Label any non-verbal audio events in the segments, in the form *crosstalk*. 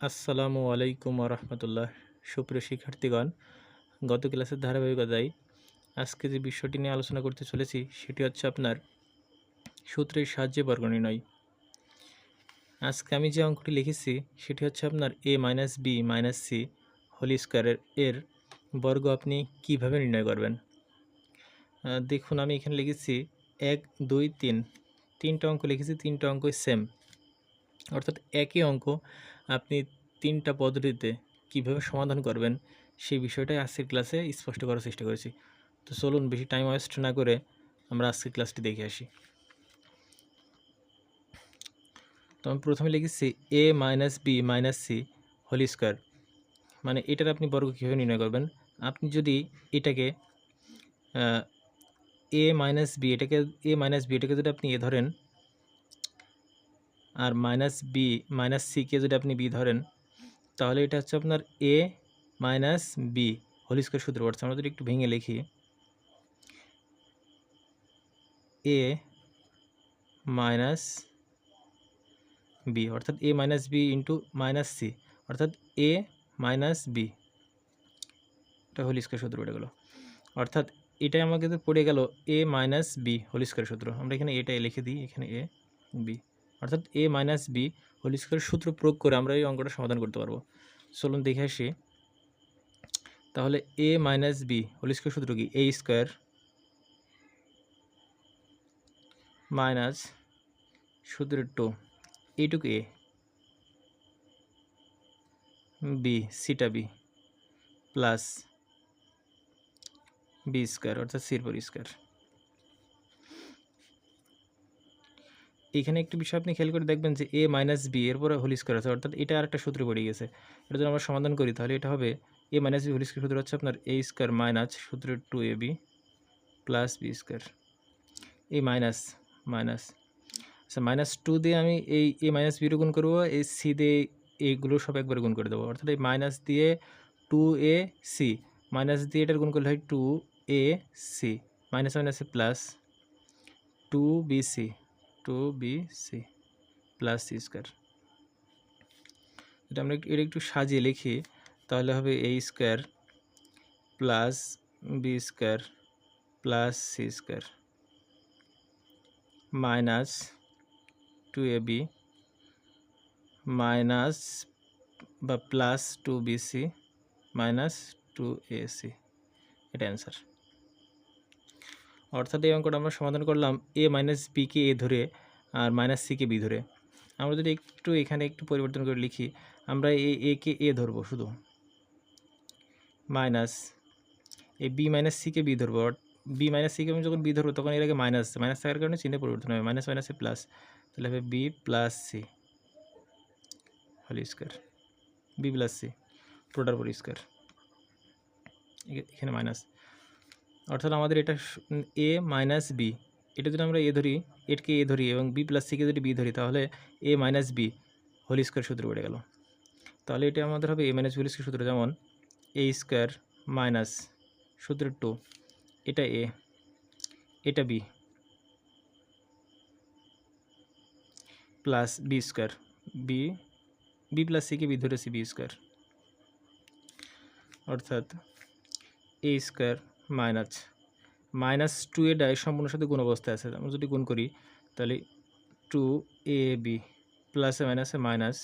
আসসালামু আলাইকুম রহমতুল্লাহ সুপ্রিয় শিক্ষার্থীগণ, গত ক্লাসের ধারাবাহিকতায় আজকে যে বিষয়টি নিয়ে আলোচনা করতে চলেছি, সেটি হচ্ছে আপনার সূত্রের সাহায্যে বর্গ নির্ণয় আজকে আমি যে অঙ্কটি লিখেছি, সেটি হচ্ছে আপনার A minus B minus C whole স্কোয়ারের এর বর্গ আপনি কীভাবে নির্ণয় করবেন? দেখুন, আমি এখানে লিখেছি এক, দুই, তিন। তিনটা অঙ্ক লিখেছি, তিনটা অঙ্কই সেম অর্থাৎ একই অঙ্ক আপনি তিনটা পদ্ধতিতে কীভাবে সমাধান করবেন, সেই বিষয়টাই আজকের ক্লাসে স্পষ্ট করার চেষ্টা করেছি। তো চলুন বেশি টাইম ওয়েস্ট না করে আমরা আজকের ক্লাসটি দেখে আসি। তো আমি প্রথমে লিখেছি A minus B minus C whole square মানে এটার আপনি বর্গ কীভাবে নির্ণয় করবেন? আপনি যদি এটাকে এ মাইনাস বি এটাকে এ মাইনাস বি এটাকে যদি আপনি এ ধরেন আর মাইনাস বি মাইনাস সিকে যদি আপনি বি ধরেন, তাহলে এটা হচ্ছে আপনার A minus B whole square সূত্র। পড়ছে আমরা যদি একটু ভেঙে লিখি এ মাইনাস বি অর্থাৎ A minus B into minus C অর্থাৎ এ মাইনাস বি এটা হোল স্কোয়ার সূত্র পড়ে গেলো। অর্থাৎ এটাই আমাকে পড়ে গেল A minus B whole square সূত্র। আমরা এখানে এটা লিখে দিই, এখানে এ বি অর্থাৎ A minus B whole square সূত্র প্রয়োগ করে আমরা এই অঙ্কটা সমাধান করতে পারব। চলুন দেখে আসি। তাহলে A minus B whole square সূত্র কি? এ স্কোয়ার মাইনাস সূত্রের টু এইটুকু এ বি সিটা বি প্লাস বি স্কোয়ার অর্থাৎ সির পর স্কোয়ার এখানে একটু বিষয় আপনি খেয়াল করে দেখবেন যে এ মাইনাস বি এরপরে হোল স্কোয়ার আছে, অর্থাৎ এটা আর একটা সূত্র পড়ে গেছে। এটা যদি আমরা সমাধান করি, তাহলে এটা হবে A minus B whole square সূত্র হচ্ছে আপনার এ স্কোয়ার মাইনাস সূত্র two A B plus B square A minus minus আচ্ছা মাইনাস টু দিয়ে আমি এই এ মাইনাস বিরও গুণ করব, এই সি দিয়ে এইগুলো সব একবার গুণ করে দেবো। অর্থাৎ এই মাইনাস দিয়ে টু এ সি মাইনাস দিয়ে এটার গুণ করলে হয় টু এ সি মাইনাস মাইনাসে plus two B C two B C plus C square এটা আমরা একটু- এটা একটু সাজিয়ে লিখি, তাহলে হবে A square plus B square plus C square minus two A B minus বা plus two B C minus two A C. এটা অ্যান্সার। অর্থাৎ এই অঙ্কটা আমরা সমাধান করলাম এ মাইনাস বিকে এ ধরে আর মাইনাস সিকে বি ধরে। আমরা যদি একটু এখানে একটু পরিবর্তন করে লিখি, আমরা এ একে এ ধরবো শুধু। মাইনাস এই বি মাইনাস সিকে বি ধরবো। বি মাইনাস সিকে আমি যখন বি ধরবো তখন এর আগে মাইনাস মাইনাস থাকার কারণে চিহ্নে পরিবর্তন হবে। মাইনাস মাইনাসে প্লাস তাহলে হবে B plus C whole square B plus C প্রোটার পর স্কোয়ার এখানে মাইনাস অর্থাৎ আমাদের এটা এ মাইনাস বি এটা যদি আমরা এ ধরি এটকে এ ধরি এবং বি প্লাস সিকে যদি বি ধরি, তাহলে A minus B whole square সূত্র বেড়ে গেল। তাহলে এটা আমাদের হবে এ মাইনাস হোল স্কোয়ার সূত্র। যেমন এ স্কোয়ার মাইনাস সূত্র টু এটা এ এটা B plus B square B B plus সিকে B ধরেছি বি স্কোয়ার অর্থাৎ A square minus minus two A die সম্পূর্ণ সাথে গুণ অবস্থায় আছে। আমরা যদি গুণ করি, তাহলে টু এ বি প্লাসে মাইনাসে minus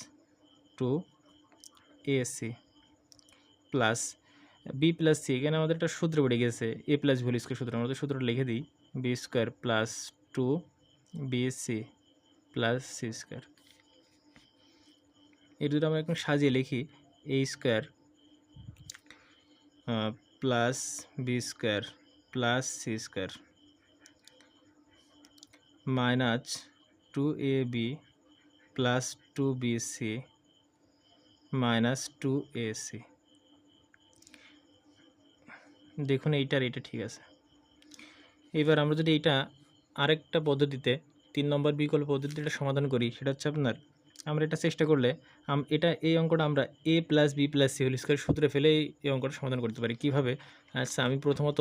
two A C plus B plus C এখানে আমাদের একটা সূত্র বেড়ে গেছে এ প্লাস ভি স্কোয়ার সূত্র। আমাদের সূত্রটা লিখে দিই B square plus two B C plus C square এটা যদি আমরা একটু সাজিয়ে লিখি A square plus B square plus C square minus two A B plus two B C minus two A C দেখুন এইটার এটা ঠিক আছে। এবার আমরা যদি এটা আরেকটা পদ্ধতিতে, তিন নম্বর বিকল্প পদ্ধতিটা সমাধান করি, সেটা হচ্ছে আপনার আমরা এটা চেষ্টা করলে এটা এই অঙ্কটা আমরা A plus B plus C whole square সূত্রে ফেলে এই অঙ্কটা সমাধান করতে পারি। কীভাবে? আচ্ছা আমি প্রথমত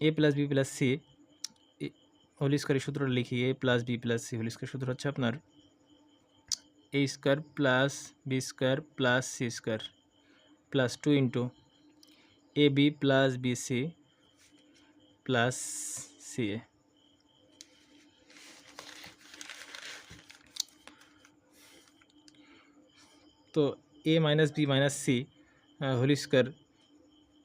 A plus B plus C whole স্কোয়ারের সূত্রটা লিখি। A plus B plus C whole square সূত্র হচ্ছে আপনার A square plus B square plus C square plus two into A B plus B C plus C A তো A minus B minus C whole square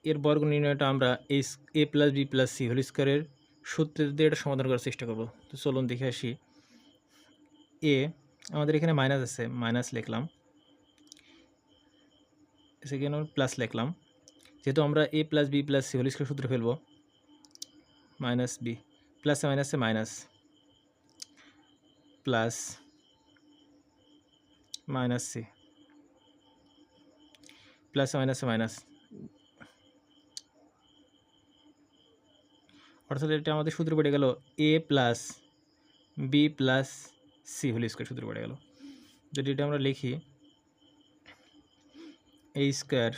এর বর্গ নির্ণয়টা আমরা এই A plus B plus C whole স্কোয়ারের সূত্রের দিয়ে এটা সমাধান করার চেষ্টা করব, তো চলুন দেখে আসি। এ আমাদের এখানে মাইনাস আছে মাইনাস লিখলাম। সেখানে প্লাস লিখলাম। যেহেতু আমরা A plus B plus C whole square সূত্রে ফেলব মাইনাস বি প্লাসে মাইনাসে minus plus minus C plus মাইনাসে মাইনাস অর্থাৎ এটা আমাদের সূত্র পড়ে গেল A plus B plus C whole square সূত্র পড়ে গেল যদি এটা আমরা লিখি A square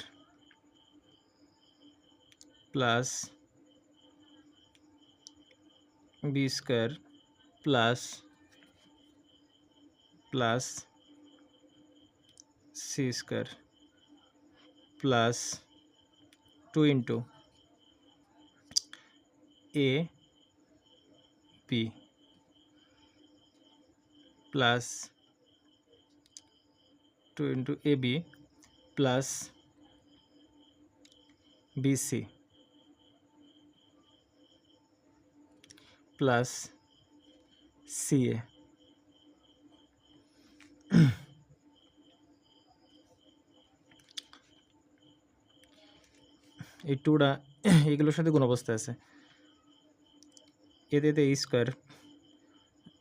plus B square plus plus C square plus 2 into a p plus 2 into ab plus bc plus ca এই টুটা এগুলোর সাথে কোন অবস্থায় আছে। এতে এতে স্কোয়ার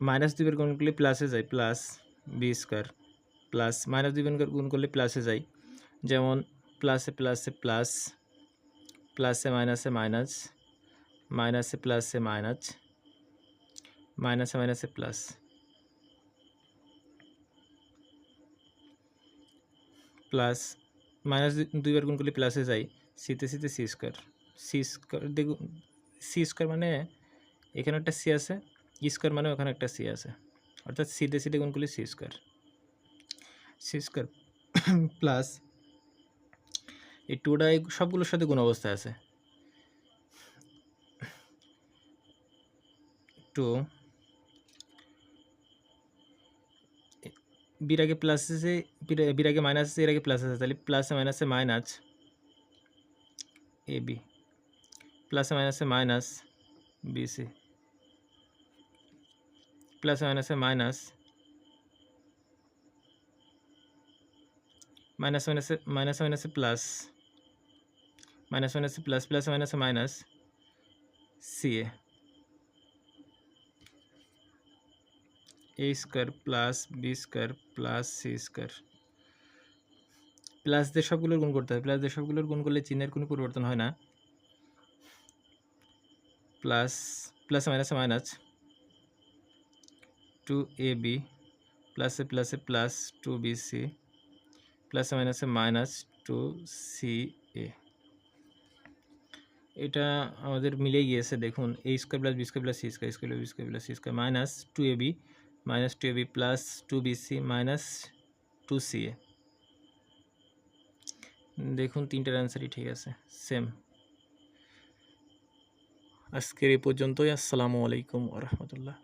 মাইনাস দুইবার গুণ করলে প্লাসে যায় plus B square plus minus দুইবার গুণ করলে প্লাসে যায়। যেমন প্লাসে প্লাসে প্লাস প্লাসে মাইনাসে মাইনাস মাইনাসে প্লাসে মাইনাস মাইনাসে মাইনাসে প্লাস প্লাস মাইনাস দুইবার গুণ করলে প্লাসে যায়। সিতে সিতে সি স্কোয়ার। সি স্কোয়ার দেখুন সি স্কোয়ার মানে এখানে একটা সি আছে স্কোয়ার মানে ওখানে একটা সি আছে। অর্থাৎ সিতে সিতে গুণ C square. C square *coughs* plus এই টুটা এই সবগুলোর সাথে গুণ অবস্থায় আছে। টু বির আগে প্লাস আছে বির আগে মাইনাস আছে এর আগে প্লাস আছে, তাহলে প্লাসে মাইনাসে মাইনাস এ বি প্লাসে মাইনাসে মাইনাস বিসি প্লাসে মাইনাসে মাইনাস মাইনাস মাইনাসে মাইনাস মাইনাসে প্লাস মাইনাস মাইনাসে প্লাস প্লাস মাইনাসে minus C A A square plus B square plus C square plus দিয়ে সবগুলোর গুণ করতে হয়, প্লাস দিয়ে সবগুলোর গুণ করলে চিহ্নের কোনো পরিবর্তন হয় না। প্লাস প্লাস মাইনাসে মাইনাস টু এ বি, প্লাসে প্লাসে প্লাস টু বি সি, প্লাসে মাইনাসে মাইনাস টু সি এ। এটা আমাদের মিলে গিয়েছে, দেখুন, A square plus B square plus C square square B square plus C square minus two A B, minus two A B plus two B C minus two C A. দেখুন তিনটার অ্যান্সারই ঠিক আছে same আজকের এই পর্যন্তই আসসালামু আলাইকুম রহমতুল্লাহ